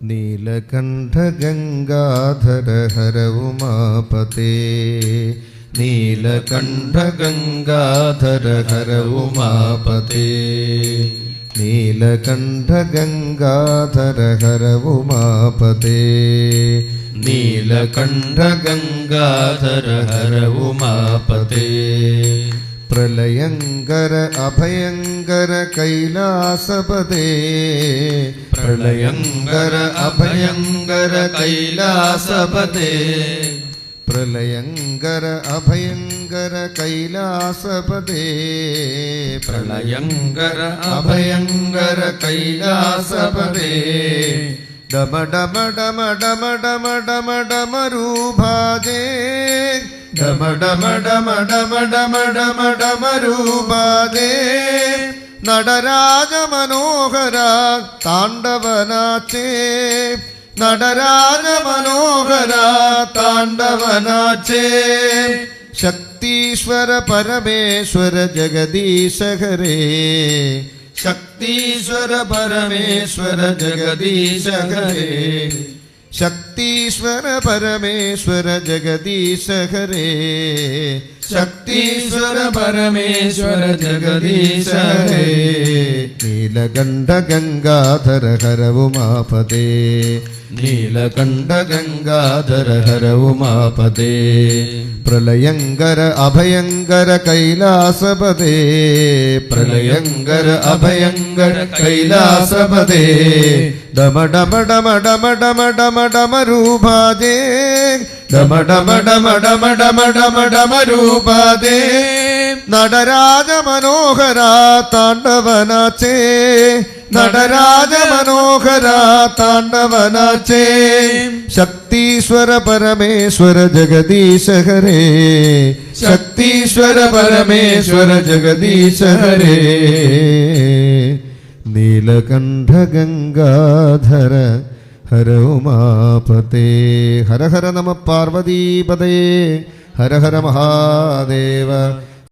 നീലകണ്ഠ ഗംഗാധര ഹര ഉമാപതേ പ്രളയങ്കര അഭയങ്കര കൈലാസപദേ. പ്രളയങ്കര അഭയങ്കര കൈലാസപദേ. പ്രളയങ്കര അഭയങ്കര കൈലാസപദേ. പ്രളയങ്കര അഭയങ്കര കൈലാസപദേ. ഡമ ഡമ ഡമ ഡമ ഡമ ഡമ ഡമരൂഭാജേ ഡമ ഡമ ഡമ ഡമ ഡമ ഡമ ഡമരൂഭാജേ നടരാജ മനോഹര താണ്ഡവനാച്ചേ. നടരാജ മനോഹര താണ്ഡവനാച്ചേ. ശക്തീശ്വര പരമേശ്വര ജഗദീശ ഹരേ ശക്തീശ്വര പരമേശ്വര ജഗദീശ ഹരേ ശക്തീശ്വര പരമേശ്വര ജഗദീശ ഹരേ ശക്തീശ്വര പരമേശ്വര ജഗദീശ ഹരേ നീലകണ്ഠ ഗംഗാധര ഹര ഉമാപതേ നീലകണ്ഠ ഗംഗാധര ഹര ഉമാപതേ പ്രളയങ്കര അഭയങ്കര കൈലാസപദേ പ്രളയങ്കര അഭയങ്കര കൈലാസപദേ ഡമ ഡമ ഡമ ഡമ ഡമ ഡമ ഡമ രൂപാദേ ഡമ ഡമ ഡമ ഡമ ഡമ ഡമ ഡമ നടരാജ മനോഹര താണ്ഡവനാച്ചേ. നടരാജ മനോഹര താണ്ഡവനാച്ചേ. ശക്തീശ്വര പരമേശ്വര ജഗദീശഹരേ. ശക്തീശ്വര പരമേശ്വര ജഗദീശഹരേ. നീലകണ്ഠ ഗംഗാധര ഹര ഉമാപതേ ഹര ഹര നമ പാർവതീപതേ ഹര ഹര മഹാദേവ.